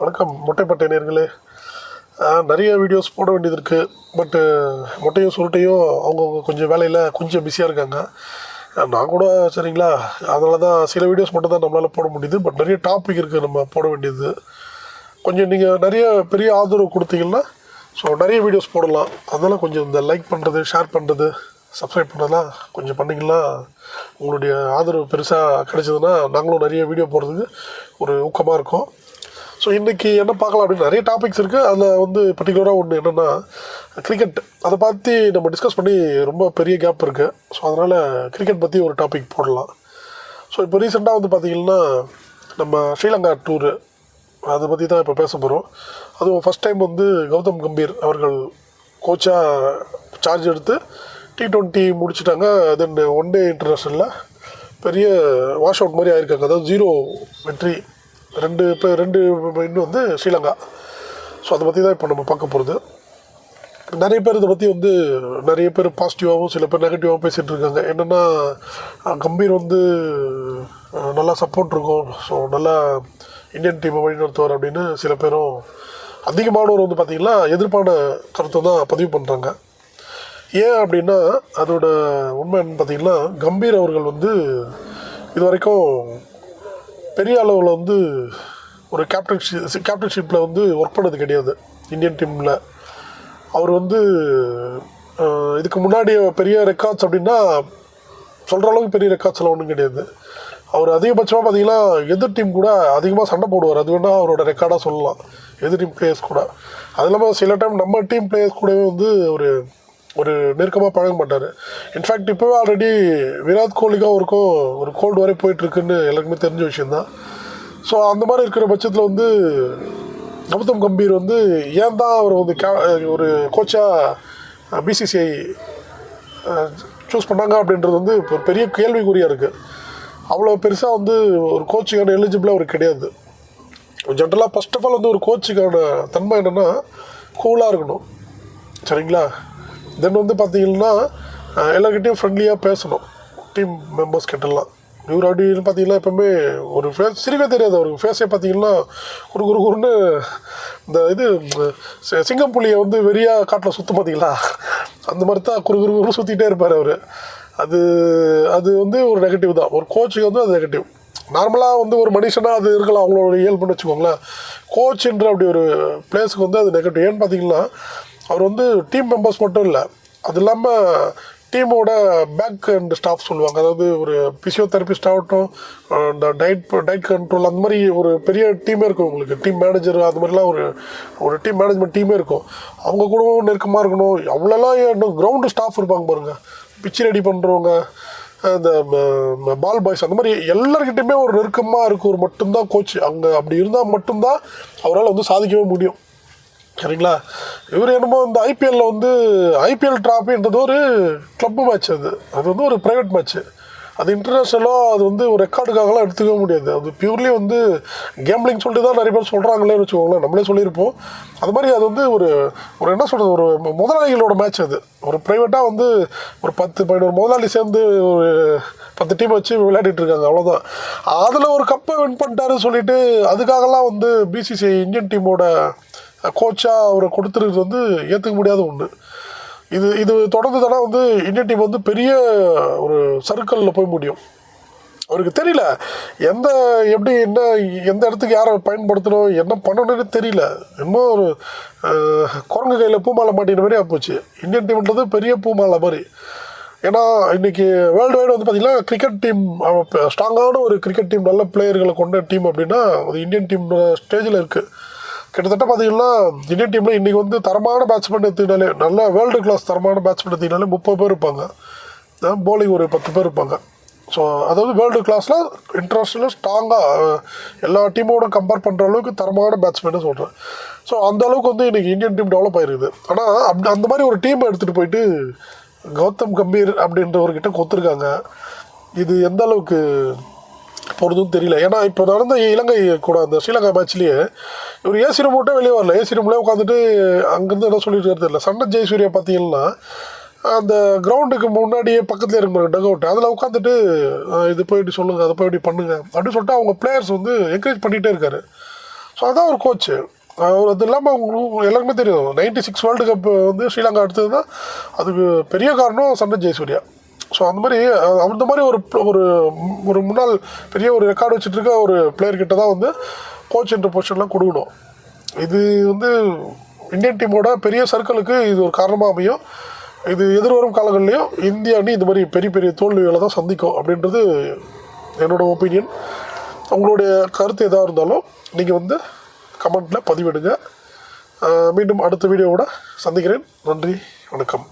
வணக்கம் மொட்டைப்பட்டை நேர்களே. நிறைய வீடியோஸ் போட வேண்டியது இருக்குது பட்டு மொட்டையும் சுருட்டையும் அவங்கவுங்க கொஞ்சம் வேலையில் கொஞ்சம் பிஸியாக இருக்காங்க. நான் கூட சரிங்களா? அதனால தான் சில வீடியோஸ் மட்டும் தான் நம்மளால் போட முடியுது. பட் நிறைய டாபிக் இருக்குது நம்ம போட வேண்டியது. கொஞ்சம் நீங்கள் நிறைய பெரிய ஆதரவு கொடுத்தீங்கன்னா ஸோ நிறைய வீடியோஸ் போடலாம். அதனால் கொஞ்சம் இந்த லைக் பண்ணுறது ஷேர் பண்ணுறது சப்ஸ்கிரைப் பண்ணலாம். கொஞ்சம் பண்ணிங்கன்னா உங்களுடைய ஆதரவு பெருசாக கிடைச்சதுன்னா நாங்களும் நிறைய வீடியோ போடுறதுக்கு ஒரு ஊக்கமாக இருக்கும். ஸோ இன்றைக்கி என்ன பார்க்கலாம் அப்படின்னு நிறைய டாபிக்ஸ் இருக்குது அதில் வந்து பர்டிகுலராக ஒன்று என்னென்னா கிரிக்கெட் அதை பற்றி நம்ம டிஸ்கஸ் பண்ணி ரொம்ப பெரிய கேப் இருக்குது ஸோ அதனால் கிரிக்கெட் பற்றி ஒரு டாபிக் போடலாம். ஸோ இப்போ ரீசெண்டாக வந்து பார்த்திங்கன்னா நம்ம ஸ்ரீலங்கா டூரு அதை பற்றி தான் இப்போ பேச போகிறோம் அதுவும் ஃபஸ்ட் டைம் வந்து கௌதம் கம்பீர் அவர்கள் கோச்சாக சார்ஜ் எடுத்து டி ட்வெண்ட்டி முடிச்சுட்டாங்க. தென் ஒன் டே இன்டர்நேஷ்னலில் பெரிய வாஷ் அவுட் மாதிரி ஆயிருக்காங்க. அதாவது ஜீரோ வெற்றி ரெண்டு இப்போ ரெண்டு இன்னும் வந்து ஸ்ரீலங்கா. ஸோ அதை பற்றி தான் இப்போ நம்ம பார்க்க போகிறது நிறைய பேர் இதை பற்றி வந்து நிறைய பேர் பாசிட்டிவாகவும் சில பேர் நெகட்டிவாகவும் பேசிகிட்டு இருக்காங்க. என்னென்னா கம்பீர் வந்து நல்லா சப்போர்ட் இருக்கும். ஸோ நல்லா இந்தியன் டீமை வழிநடத்துவார் அப்படின்னு சில பேரும் அதிகமானவர் வந்து பார்த்திங்கன்னா எதிர்ப்பான கருத்தை தான் பதிவு பண்ணுறாங்க ஏன் அப்படின்னா அதோட உண்மை என்னன்னு பார்த்திங்கன்னா கம்பீர் அவர்கள் வந்து இது வரைக்கும் பெரிய அளவில் வந்து ஒரு கேப்டன்ஷிப் கேப்டன்ஷிப்பில் வந்து ஒர்க் பண்ணது கிடையாது. இந்தியன் டீமில் அவர் வந்து இதுக்கு முன்னாடி பெரிய ரெக்கார்ட்ஸ் அப்படின்னா சொல்கிற அளவுக்கு பெரிய ரெக்கார்ட்ஸ்லாம் ஒன்றும் கிடையாது. அவர் அதிகபட்சமாக பார்த்தீங்கன்னா எதிர் டீம் கூட அதிகமாக சண்டை போடுவார். அது வேணால் அவரோட ரெக்கார்டாக சொல்லலாம். எதிர் டீம் பிளேயர்ஸ் கூட. அது இல்லாமல் சில டைம் நம்ம டீம் பிளேயர்ஸ் கூடவே வந்து ஒரு ஒரு நெருக்கமாக பழக மாட்டார். இன்ஃபேக்ட் இப்போவே ஆல்ரெடி விராட் கோலிக்கும் அவருக்கும் ஒரு கோல்டு வரை போயிட்டுருக்குன்னு எல்லாருக்குமே தெரிஞ்ச விஷயந்தான் ஸோ அந்த மாதிரி இருக்கிற பட்சத்தில் வந்து கௌதம் கம்பீர் வந்து ஏன் தான் அவர் வந்து கே ஒரு கோச்சாக பிசிசிஐ சூஸ் பண்ணாங்க அப்படின்றது வந்து இப்போ பெரிய கேள்விக்குறியாக இருக்குது அவ்வளோ பெருசாக வந்து ஒரு கோச்சுக்கான எலிஜிபிளாக அவர் கிடையாது. ஜென்ரலாக ஃபஸ்ட் ஆஃப் ஆல் வந்து ஒரு கோச்சுக்கான தன்மை என்னென்னா கூலாக இருக்கணும். சரிங்களா? தென் வந்து பார்த்தீங்கன்னா அஹ், ஃப்ரெண்ட்லியாக பேசணும். டீம் மெம்பர்ஸ் கிட்டலாம். இவர் அப்படின்னு பார்த்தீங்கன்னா எப்பவுமே ஒரு ஃபேஸ் சிரிக்கவே தெரியாது அவருக்கு. ஃபேஸே பார்த்தீங்கன்னா ஒரு குரு குருன்னு இந்த இது சிங்கம் புலியை வந்து வெறியாக காட்டில் சுற்றும் பார்த்தீங்களா அந்த மாதிரி தான் குறு குரு குரு சுற்றிட்டே இருப்பார் அவர். அது அது வந்து ஒரு நெகட்டிவ் தான். ஒரு கோச்சுக்கு வந்து அது நெகட்டிவ் நார்மலாக வந்து ஒரு மனுஷனாக அது இருக்கலாம். அவங்களோட இயல்புன்னு வச்சுக்கோங்களேன். கோச்சுன்ற அப்படி ஒரு பிளேஸுக்கு வந்து அது நெகட்டிவ் ஏன்னு பார்த்தீங்கன்னா அவர் வந்து டீம் மெம்பர்ஸ் மட்டும் இல்லை. அது இல்லாமல் டீமோட பேக் அண்ட் ஸ்டாஃப் சொல்லுவாங்க. அதாவது ஒரு பிசியோதெரபிஸ்ட் ஆகட்டும் இந்த டயட் டயட் கண்ட்ரோல் அந்த மாதிரி ஒரு பெரிய டீமே இருக்கும் உங்களுக்கு. டீம் மேனேஜர் அது மாதிரிலாம் ஒரு ஒரு டீம் மேனேஜ்மெண்ட் டீமே இருக்கும். அவங்க கூடவும் நெருக்கமாக இருக்கணும். அவ்வளோலாம் கிரவுண்டு ஸ்டாஃப் இருப்பாங்க பாருங்கள் பிச்சு ரெடி பண்ணுறவங்க இந்த பால் பாய்ஸ் அந்த மாதிரி எல்லாருக்கிட்டையுமே ஒரு நெருக்கமாக இருக்கும் மட்டும்தான் கோச் அங்கே அப்படி இருந்தால் மட்டும்தான் அவரால் வந்து சாதிக்கவே முடியும். சரிங்களா இவர் என்னமோ இந்த ஐபிஎல்ல வந்து ஐபிஎல் ட்ராஃபின்றது ஒரு கிளப் மேட்ச் அது. அது வந்து ஒரு ப்ரைவேட் மேட்ச்சு அது இன்டர்நேஷ்னலாக அது வந்து ஒரு ரெக்கார்டுக்காகலாம் எடுத்துக்கவே முடியாது. அது பியூர்லி வந்து கேம்லிங் சொல்லிட்டு தான் நிறைய பேர் சொல்கிறாங்களேன்னு வச்சுக்கோங்களேன். நம்மளே சொல்லியிருப்போம். அது மாதிரி அது வந்து ஒரு ஒரு என்ன சொல்கிறது ஒரு முதலாளிகளோட மேட்ச் அது. ஒரு ப்ரைவேட்டாக வந்து ஒரு பத்து பதினோரு முதலாளி சேர்ந்து ஒரு பத்து டீம் வச்சு விளையாடிட்டு இருக்காங்க. அவ்வளோதான் அதில் ஒரு கப்பை வின் பண்ணிட்டாருன்னு சொல்லிட்டு அதுக்காகலாம் வந்து பிசிசிஐ இந்தியன் டீமோட கோச்சாக அவரை கொடுத்துருக்கிறது வந்து ஏற்றுக்க முடியாத ஒன்று இது இது தொடர்ந்து தானே வந்து இந்தியன் டீம் வந்து பெரிய ஒரு சர்க்கிளில் போய் முடியும். அவருக்கு தெரியல எந்த எப்படி என்ன எந்த இடத்துக்கு யாரை பயன்படுத்தணும் என்ன பண்ணணும்னு தெரியல. இன்னும் ஒரு குரங்கு கையில் பூமாலை மாட்டின மாதிரி ஆப்போச்சு இந்தியன் டீம்ன்றது பெரிய பூமாலை மாதிரி. ஏன்னா இன்னைக்கு வேர்ல்டு வைடு வந்து பார்த்தீங்கன்னா கிரிக்கெட் டீம் ஸ்ட்ராங்கான ஒரு கிரிக்கெட் டீம் நல்ல பிளேயர்களை கொண்ட டீம் அப்படின்னா அது இந்தியன் டீம் ஸ்டேஜில் இருக்குது கிட்டத்தட்ட பார்த்தீங்கன்னா இந்தியன் டீமில் இன்றைக்கி வந்து தரமான பேட்ஸ்மேன் எடுத்துக்கிட்டாலே நல்ல வேர்ல்டு கிளாஸ் தரமான பேட்ஸ்மேன் எடுத்துக்கிட்டாலே முப்பது பேர் இருப்பாங்க. போலிங் ஒரு பத்து பேர் இருப்பாங்க. ஸோ அதாவது வேர்ல்டு கிளாஸில் இன்டர்நேஷ்னலாக ஸ்ட்ராங்காக எல்லா டீமோட கம்பேர் பண்ணுற அளவுக்கு தரமான பேட்ஸ்மேன்னு சொல்கிறேன் ஸோ அந்த அளவுக்கு வந்து இன்றைக்கி இந்தியன் டீம் டெவலப் ஆயிருக்குது. ஆனால் அப்படி அந்த மாதிரி ஒரு டீமை எடுத்துகிட்டு போயிட்டு கௌதம் கம்பீர் அப்படின்றவர்கிட்ட கொத்துருக்காங்க. இது எந்த அளவுக்கு போகிறதும் தெரியல. ஏன்னா இப்போ நடந்த இலங்கை கூட அந்த ஸ்ரீலங்கா மேட்ச்லேயே இவர் ஏசி ரூம் மட்டும் வெளியே வரல. ஏசி ரூம்லேயே உட்காந்துட்டு அங்கேருந்து என்ன சொல்லிட்டு தெரியல. சண்டை ஜெயசூர்யா பார்த்தீங்கன்னா அந்த கிரவுண்டுக்கு முன்னாடியே பக்கத்தில் இருக்கிற டக் அவுட் அதில் உட்காந்துட்டு இது போய் இப்படி சொல்லுங்கள் அதை போய் இப்படி பண்ணுங்கள் அப்படின்னு சொல்லிட்டு அவங்க பிளேயர்ஸ் வந்து என்கரேஜ் பண்ணிகிட்டே இருக்காரு. ஸோ அதான் ஒரு கோச்சு அவர் அது இல்லாமல் அவங்களுக்கு எல்லாருக்குமே தெரியும். நைன்டி சிக்ஸ் வேர்ல்டு கப் வந்து ஸ்ரீலங்கா எடுத்ததுன்னா அதுக்கு பெரிய காரணம் சண்டை ஜெயசூர்யா. ஸோ அந்த மாதிரி அந்த மாதிரி ஒரு ஒரு ஒரு முன்னாள் பெரிய ஒரு ரெக்கார்டு வச்சுட்டு இருக்க ஒரு பிளேயர் கிட்ட தான் வந்து கோச் என்ற பொசிஷன்லாம் கொடுக்கணும். இது வந்து இந்தியன் டீமோட பெரிய சர்க்கிளுக்கு இது ஒரு காரணமாக அமையும். இது எதிர்வரும் காலங்கள்லையும் இந்திய அணி இந்த மாதிரி பெரிய பெரிய தோல்விகளை தான் சந்திக்கும் அப்படின்றது என்னோட ஒப்பீனியன் உங்களுடைய கருத்து எதாக இருந்தாலும் நீங்கள் வந்து கமெண்ட்டில் பதிவிடுங்க. மீண்டும் அடுத்த வீடியோவோட சந்திக்கிறேன். நன்றி வணக்கம்.